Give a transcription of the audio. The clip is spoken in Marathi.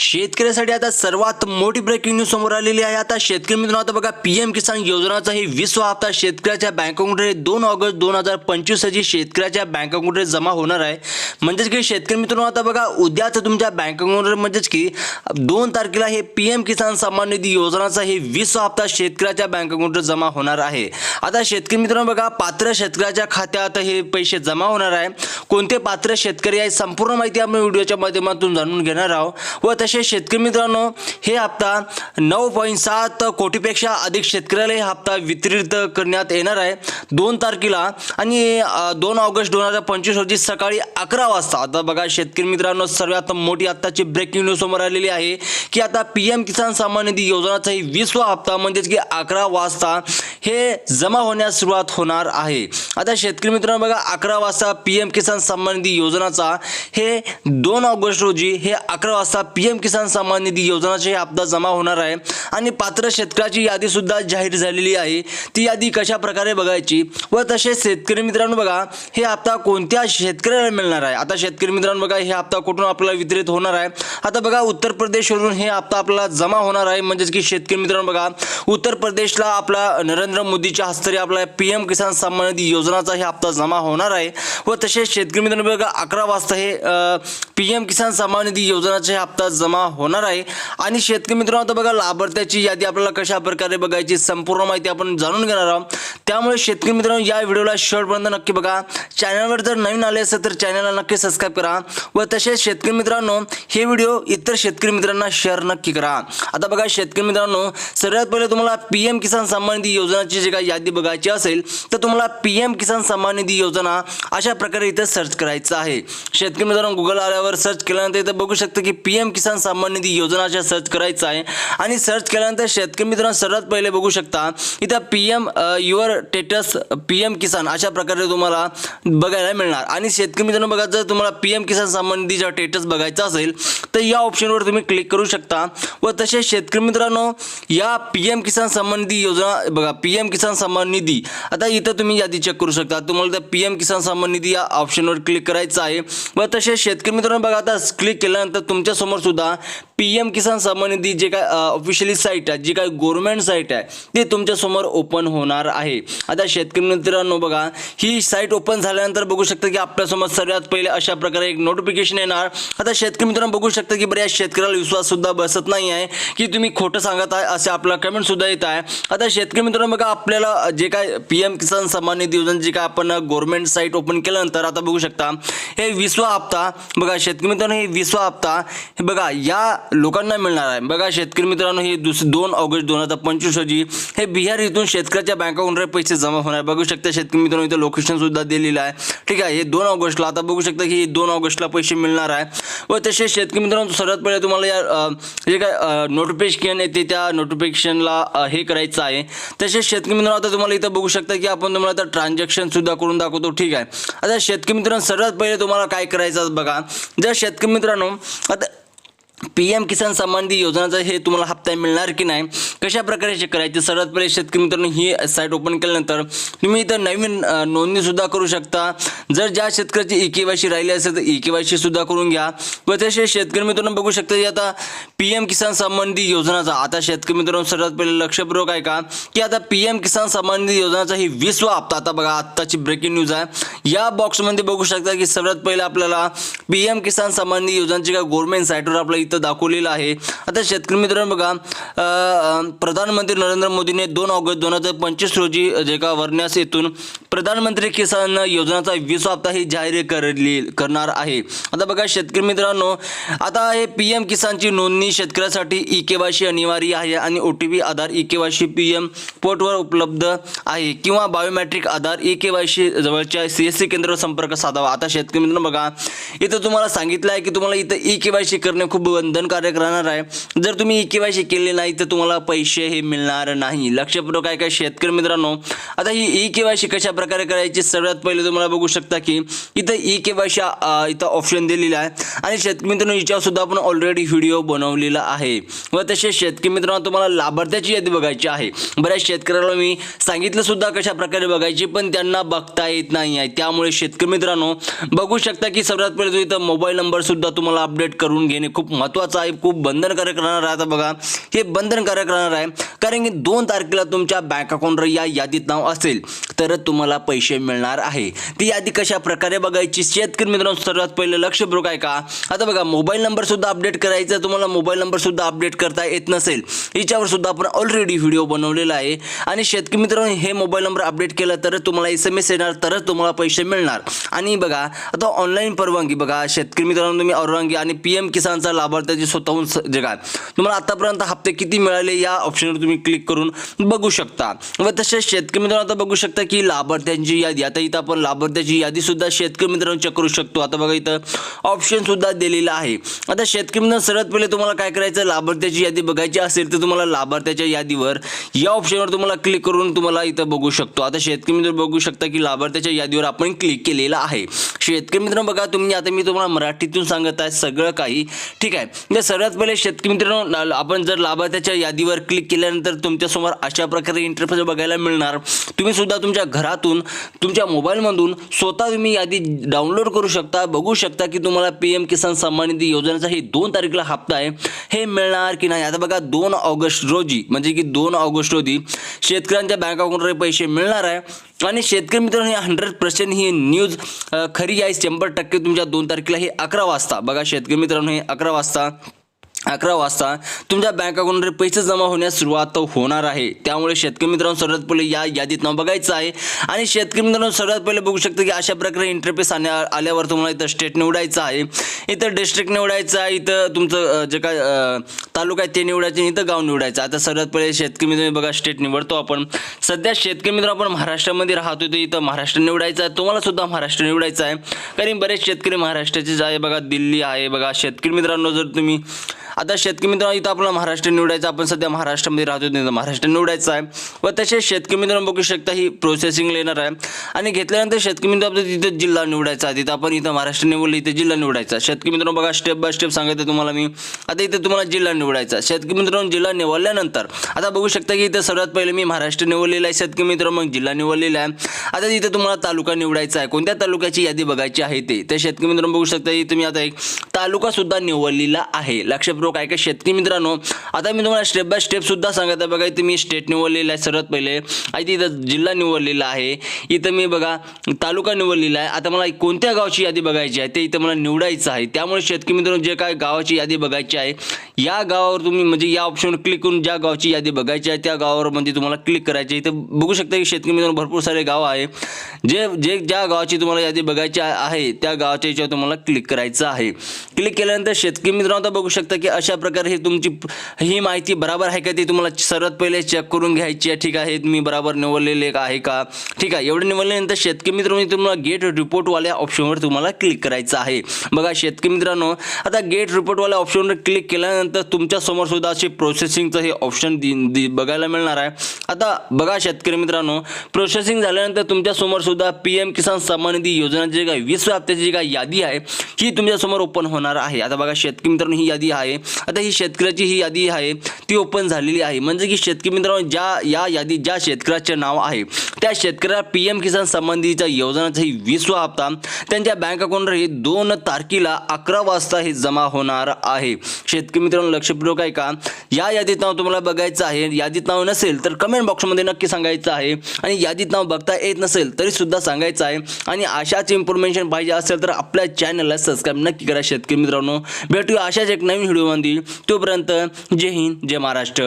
शेतकऱ्यासाठी आता सर्वात मोठी ब्रेकिंग न्यूज समोर आलेली आहे. आता शेतकरी मित्रांनो आता बघा पीएम किसान योजनाचा हे विश्व हप्ता शेतकऱ्याच्या बँक अकाउंटमध्ये दोन ऑगस्ट दोन हजार पंचवीस साली शेतकऱ्याच्या बँक अकाउंटमध्ये जमा होणार आहे. म्हणजेच की शेतकरी मित्रांनो आता बघा उद्याच तुमच्या बँक अकाउंटवर म्हणजेच की दोन तारखेला हे पीएम किसान सन्मान निधी योजनाचा हे विश्व हप्ता शेतकऱ्याच्या बँक अकाउंटवर जमा होणार आहे. आता शेतकरी मित्रांनो बघा पात्र शेतकऱ्याच्या खात्यात हे पैसे जमा होणार आहे. कोणते पात्र शेतकरी आहे संपूर्ण माहिती आपण व्हिडिओच्या माध्यमातून जाणून घेणार आहोत. व तसेच शेतकरी मित्रांनो हे हप्ता नऊ पॉईंट सात कोटीपेक्षा अधिक शेतकऱ्याला हे हप्ता वितरित करण्यात येणार आहे. दोन तारखेला आणि दोन ऑगस्ट दोन हजार पंचवीस रोजी सकाळी अकरा वाजता आता बघा शेतकरी मित्रांनो सर्वात मोठी आत्ताची ब्रेकिंग न्यूज समोर आलेली आहे की आता पी एम किसान सन्मान निधी योजनाचा ही हप्ता म्हणजेच की अकरा वाजता हे जमा होण्यास सुरुवात होणार आहे. आता शेतकरी मित्रांनो बघा अकरा वाजता पी एम किसान सन्मान निधी योजनाचा हे दोन ऑगस्ट रोजी हे अकरा वाजता पी एम किसान सन्मान निधी योजनाचे हे हप्ता जमा होणार आहे आणि पात्र शेतकऱ्याची यादी सुद्धा जाहीर झालेली आहे. ती यादी कशा प्रकारे बघायची? व तसेच शेतकरी मित्रांनो बघा हे हप्ता कोणत्या शेतकऱ्याला मिळणार आहे? आता शेतकरी मित्रांनो बघा हे हप्ता कुठून आपल्याला वितरित होणार आहे? आता बघा उत्तर प्रदेशवरून हे हप्ता आपल्याला जमा होणार आहे. म्हणजेच की शेतकरी मित्रांनो बघा उत्तर प्रदेशला आपला नरेंद्र मोदीच्या हस्ते आपला पी एम किसान सन्मान निधी योजनाचा हे हप्ता जमा होणार आहे. व तसेच शेतकरी मित्रांनो बघा अकरा वाजता हे पी एम किसान सन्मान निधी योजनाचा हे हप्ता जमा होणार आहे. आणि शेतकरी मित्रांनो आता बघा लाभार्थ्याची यादी आपल्याला कशा प्रकारे बघायची संपूर्ण माहिती आपण जाणून घेणार आहोत. त्यामुळे शेतकरी मित्रांनो या व्हिडिओला शेवटपर्यंत नक्की बघा. चॅनलवर जर नवीन आले असेल तर चॅनलला नक्की सबस्क्राईब करा. व तसेच शेतकरी मित्रांनो हे व्हिडिओ इतर शेतकरी मित्रांना शेअर नक्की करा. आता बघा शेतकरी मित्रांनो सर्वात पहिले तुम्हाला पी एम किसान सन्मान निधी योजनाची जी काही यादी बघायची असेल तर तुम्हाला पी एम किसान सन्मान निधी योजना अशा प्रकारे इथं सर्च करायचं आहे. शेतकरी मित्रांनो गुगल आल्यावर सर्च केल्यानंतर इथं बघू शकता की पी एम किसान सन्मान निधी योजनाच्या सर्च करायचं आहे. आणि सर्च केल्यानंतर शेतकरी मित्रांनो सर्वात पहिले बघू शकता इथं P M your status P M Kisan अशा प्रकारे तुम्हाला बघायला मिळणार. आणि शेतकरी मित्रांनो बघा जर तुम्हाला पी एम किसान सन्मान निधीचा टेटस बघायचा असेल तर या ऑप्शनवर तुम्ही क्लिक करू शकता. व तसेच शेतकरी मित्रांनो या पी एम किसान सन्मान निधी योजना बघा पी एम किसान सन्मान निधी आता इथं तुम्ही यादी चेक करू शकता. तुम्हाला त्या पी एम किसान सन्मान निधी या ऑप्शनवर क्लिक करायचं आहे. व तसेच शेतकरी मित्रांनो बघा आता क्लिक केल्यानंतर तुमच्यासमोर सुद्धा पी एम किसान सन्मान निधी जे काय ऑफिशियली साईट आहे जी काय गव्हर्नमेंट साईट आहे ते तुमच्यासमोर ओपन होणार आहे. आता शेतकरी मित्रांनो बघा ही साईट ओपन झाल्यानंतर बघू शकता की आपल्यासमोर सर्वात पहिले अशा प्रकारे एक नोटिफिकेशन येणार. आता शेतकरी मित्रांनो बघू शकता की बऱ्याच शेतकऱ्याला विश्वास सुद्धा बसत नाही आहे की तुम्ही खोटं सांगत आहे असे आपला कमेंट सुद्धा येत आहे. आता शेतकरी मित्रांनो बघा आपल्याला जे काय पी एम किसान सन्मान निधी योजना जे काय आपण गव्हर्नमेंट साईट ओपन केल्यानंतर आता बघू शकता हे विश्व हप्ता बघा शेतकरी मित्रांनो हे विश्व हप्ता हे बघा या लोकांना मिळणार आहे. बघा शेतकरी मित्रांनो हे दुस दोन ऑगस्ट दोन हजार पंचवीस रोजी हे बिहार इथून शेतकऱ्याच्या बँक अकाउंटवर पैसे जमा होणार बघू शकता शेतकरी मित्रांनो इथं लोकेशन सुद्धा दिलेलं आहे. ठीक आहे हे दोन ऑगस्टला आता बघू शकता की दोन ऑगस्टला पैसे मिळणार आहे. व तसेच शेतकरी मित्रांनो सर्वात पहिले तुम्हाला या जे काय नोटिफिकेशन येते त्या नोटिफिकेशनला हे करायचं आहे. तसेच शेतकरी मित्रांनो आता तुम्हाला इथं बघू शकता की आपण तुम्हाला आता ट्रान्झॅक्शन सुद्धा करून दाखवतो. ठीक आहे. आता शेतकरी मित्रांनो सर्वात पहिले तुम्हाला काय करायचं बघा. जर शेतकरी मित्रांनो आता पी एम किसान संबंधी निधी योजनाचा हे तुम्हाला हप्ता मिळणार की नाही? कशा प्रकारे चेक करायचे? सर्वात पहिले शेतकरी मित्रांनो ही साईट ओपन केल्यानंतर तुम्ही इथं नवीन नोंदणीसुद्धा करू शकता. जर ज्या शेतकऱ्याची ई के वाय सी राहिली असेल तर ई के वाय सी सुद्धा करून घ्या. व तसे शेतकरी मित्रांनो बघू शकता की आता पी एम किसान संबंधी योजनाचा आता शेतकरी मित्रांनो सर्वात पहिले लक्षपूर्वक आहे का? की आता पी एम किसान संबंधी निधी योजनाचा ही विश्व हप्ता आता बघा आत्ताची ब्रेकिंग न्यूज आहे. या बॉक्समध्ये बघू शकता की सर्वात पहिले आपल्याला पी एम किसान संबंधी निधी योजनाची काय गव्हर्नमेंट साईटवर आपल्या इथं दाखवलेलं आहे. आता शेतकरी मित्रांनो बघा प्रधानमंत्री नरेंद्र मोदीने दोन ऑगस्ट दोन हजार पंचवीस रोजी जे का वरण्यास येथून प्रधानमंत्री किसान योजनाचा वीस हप्ता ही जाहीर करली करणार आहे. आता बघा शेतकरी मित्रांनो आता हे पी एम किसानची नोंदणी शेतकऱ्यासाठी ई केवायसी अनिवार्य आहे आणि O T P Aadhaar e KYC P M पोर्टवर उपलब्ध आहे किंवा बायोमॅट्रिक आधार ई के जवळच्या सी एस सी केंद्रावर संपर्क साधावा. आता शेतकरी मित्रांनो बघा इथं तुम्हाला सांगितलं आहे की तुम्हाला इथं ई केवायसी करणे खूप बंधनकारक राहणार आहे. जर तुम्ही ई के वाय सी केले नाही तर तुम्हाला पैसे हे मिळणार नाही. लक्षपूर्वक काय काय शेतकरी मित्रांनो आता ही ई के वाय सी कशा प्रकारे करायची सगळ्यात पहिले तुम्हाला बघू शकता की इथं ई के वाय सी इथं ऑप्शन दिलेला आहे. आणि शेतकरी मित्रांनो याच्यावर सुद्धा आपण ऑलरेडी व्हिडिओ बनवलेला आहे. व तसेच शेतकरी मित्रांनो तुम्हाला लाभार्थ्याची यादी बघायची आहे. बऱ्याच शेतकऱ्याला मी सांगितलं सुद्धा कशा प्रकारे बघायची पण त्यांना बघता येत नाही आहे. त्यामुळे शेतकरी मित्रांनो बघू शकता की सर्वात पहिले तुम्ही इथं मोबाईल नंबर सुद्धा तुम्हाला अपडेट करून घेणे खूप महत्त्वाचं महत्त्वाचा आहे. खूप बंधनकारक राहणार आहे आता बघा. हे बंधनकारक राहणार आहे. कारण की दोन तारखेला तुमच्या बँक अकाउंटवर या यादीत नाव असेल. तरच तुम्हाला पैसे मिळणार आहे. ती यादी कशा प्रकारे बघायची? शेतकरी मित्रांनो सर्वात पहिले लक्ष बरोबर आहे का? आता बघा मोबाईल नंबर सुद्धा अपडेट करायचा तुम्हाला मोबाईल नंबर सुद्धा अपडेट करता येत नसेल. याच्यावर सुद्धा आपण ऑलरेडी व्हिडिओ बनवलेला आहे. आणि शेतकरी मित्रांनो हे मोबाईल नंबर अपडेट केला तर तुम्हाला एस एम एस येणार तरच तुम्हाला पैसे मिळणार. आणि बघा आता ऑनलाईन परवानगी बघा. शेतकरी मित्रांनो तुम्ही परवानगी आणि पी एम किसानचा लाभार्थ्याची स्वतःहून जगात तुम्हाला आतापर्यंत हप्ते किती मिळाले या ऑप्शनवर तुम्ही क्लिक करून बघू शकता. व तसेच शेतकरी मित्रांनो आता बघू शकता की लाभार्थ्यांची यादी. आता इथं आपण लाभार्थ्याची यादी सुद्धा शेतकरी मित्रांनो चेक करू शकतो. आता बघा इथं ऑप्शन सुद्धा दिलेला आहे. आता शेतकरी मित्रांनो सर्वात पहिले तुम्हाला काय करायचं? लाभार्थ्याची यादी बघायची असेल तर तुम्हाला लाभार्थ्याच्या यादीवर या ऑप्शनवर तुम्हाला क्लिक करून तुम्हाला इथं बघू शकतो. आता शेतकरी मित्र बघू शकता की लाभार्थ्याच्या यादीवर आपण क्लिक केलेलं आहे. शेतकरी मित्रांनो बघा तुम्ही आता मी तुम्हाला मराठीतून सांगत आहे सगळं काही. ठीक आहे. म्हणजे सर्वात पहिले शेतकरी मित्रांनो आपण जर लाभार्थ्याच्या यादीवर क्लिक केल्यानंतर तुमच्यासमोर अशा प्रकारे इंटरफेस बघायला मिळणार. तुम्ही सुद्धा तुमच्या घरातून तुमच्या मोबाईलमधून स्वतः तुम्ही यादी डाउनलोड करू शकता. बघू शकता की तुम्हाला पी एम किसान सन्मान निधी योजनेचा ही दोन तारखेला हप्ता आहे. हे मिळणार की नाही? आता बघा दोन ऑगस्ट रोजी म्हणजे की दोन ऑगस्ट रोजी शेतकऱ्यांच्या बँक अकाउंटवर पैसे मिळणार आहे. आणि शेतकरी मित्रांनो हे हंड्रेड पर्सेंट ही न्यूज खरी आहे. शंभर टक्के तुमच्या दोन तारखेला हे अकरा वाजता. बघा शेतकरी मित्रांनो हे अकरा वाजता अकरा वाजता तुमच्या बँक अकाउंटमध्ये पैसे जमा होण्यास सुरुवात होणार आहे. त्यामुळे शेतकरी मित्रांनो सर्वात पहिले या यादीत नाव बघायचं आहे. आणि शेतकरी मित्रांनो सर्वात पहिले बघू शकता की अशा प्रकारे इंटरफेस आणण्या आल्यावर तुम्हाला इथं स्टेट निवडायचं आहे. इथं डिस्ट्रिक्ट निवडायचं आहे. इथं तुमचं जे काय तालुका आहे ते निवडायचं इथं गाव निवडायचं आता सर्वात पहिले शेतकरी मित्र बघा स्टेट निवडतो आपण. सध्या शेतकरी मित्र आपण महाराष्ट्रामध्ये राहतो. तर इथं महाराष्ट्र निवडायचं आहे. तुम्हाला सुद्धा महाराष्ट्र निवडायचं आहे. कारण बरेच शेतकरी महाराष्ट्राचेच आहे बघा दिल्ली आहे. बघा शेतकरी मित्रांनो जर तुम्ही आता शेतकरी मित्रांनो इथं आपला महाराष्ट्र निवडायचं आपण सध्या महाराष्ट्रामध्ये राहतो तिथं महाराष्ट्र निवडायचं आहे. व तसेच शेतकरी मित्रांनो बघू शकता ही प्रोसेसिंग येणार आहे. आणि घेतल्यानंतर शेतकरी मित्र आपलं तिथं जिल्हा निवडायचा आहे. तिथं आपण इथं महाराष्ट्र निवडलं इथं जिल्हा निवडायचा शेतकरी मित्रांनो बघा स्टेप बाय स्टेप सांगायचं तुम्हाला मी. आता इथं तुम्हाला जिल्हा निवडायचा शेतकरी मित्रांनो जिल्हा निवडल्यानंतर आता बघू शकता की इथं सर्वात पहिले मी महाराष्ट्र निवडलेला आहे. शेतकरी मित्र मग जिल्हा निवडलेला आहे. आता इथं तुम्हाला तालुका निवडायचा आहे. कोणत्या तालुक्याची यादी बघायची आहे ते? तर शेतकरी मित्रांनो बघू शकता की तुम्ही आता एक तालुका सुद्धा निवडलेला आहे. लक्षपूर्वक काय काय शेतकरी मित्रांनो आता मी तुम्हाला स्टेप बाय स्टेप सुद्धा सांगत आहे. बघा इथे मी स्टेट निवडलेला आहे सर्वात पहिले. आणि इथं जिल्हा निवडलेला आहे. इथं मी बघा तालुका निवडलेला आहे. आता मला कोणत्या गावची यादी बघायची आहे ते इथं मला निवडायचं आहे. त्यामुळे शेतकरी मित्रांनो जे काय गावाची यादी बघायची आहे या गावावर तुम्ही म्हणजे या ऑप्शनवर क्लिक करून ज्या गावची यादी बघायची आहे त्या गावावर म्हणजे तुम्हाला क्लिक करायची आहे. इथं बघू शकता की शेतकरी मित्रांनो भरपूर सारे गाव आहे. जे जे ज्या गावाची तुम्हाला यादी बघायची आहे- आहे त्या गावाच्या याच्यावर तुम्हाला क्लिक करायचं आहे. क्लिक केल्यानंतर शेतकरी मित्रांनो आता बघू शकता की अशा प्रकारे हे तुमची ही माहिती बरोबर आहे का ती तुम्हाला सर्वात पहिले चेक करून घ्यायची आहे? ठीक आहे मी बरोबर निवडलेले आहे का? ठीक आहे एवढं निवडल्यानंतर शेतकरी मित्रांनो तुम्हाला गेट रिपोर्टवाल्या ऑप्शनवर तुम्हाला क्लिक करायचं आहे. बघा शेतकरी मित्रांनो आता गेट रिपोर्टवाल्या ऑप्शनवर क्लिक केल्यानंतर तुमच्यासमोर सुद्धा असे प्रोसेसिंगचं हे ऑप्शन बघायला मिळणार आहे. आता बघा शेतकरी मित्रांनो प्रोसेसिंग झाल्यानंतर तुमच्यासमोर सुद्धा पी एम किसान सन्मान निधी योजनाची जी काय वीस हप्त्याची जी काय यादी आहे ही तुमच्यासमोर ओपन होणार आहे. आता बघा शेतकरी मित्रांनो ही यादी आहे. आता ही शेतकऱ्याची ही यादी आहे ती ओपन झालेली आहे. म्हणजे की शेतकरी मित्रांनो ज्या या यादीत ज्या शेतकऱ्याचे नाव आहे त्या शेतकऱ्याला पी एम किसान संबंधीच्या निधीच्या योजनाचा ही वीसवा हप्ता त्यांच्या बँक अकाउंटवर हे दोन तारखेला अकरा वाजता हे जमा होणार आहे. शेतकरी मित्रांनो लक्षपूर्वक आहे का या यादीत नाव तुम्हाला बघायचं आहे यादीत नाव नसेल तर कमेंट बॉक्समध्ये नक्की सांगायचं आहे. आणि यादीत नाव बघता येत नसेल तरी सुद्धा सांगायचं आहे. आणि अशाच इन्फॉर्मेशन पाहिजे असेल तर आपल्या चॅनलला सबस्क्राईब नक्की करा शेतकरी मित्रांनो. भेटूया अशाच एक नवीन व्हिडिओ व्हिडिओमध्ये तोपर्यंत जय हिंद जय महाराष्ट्र.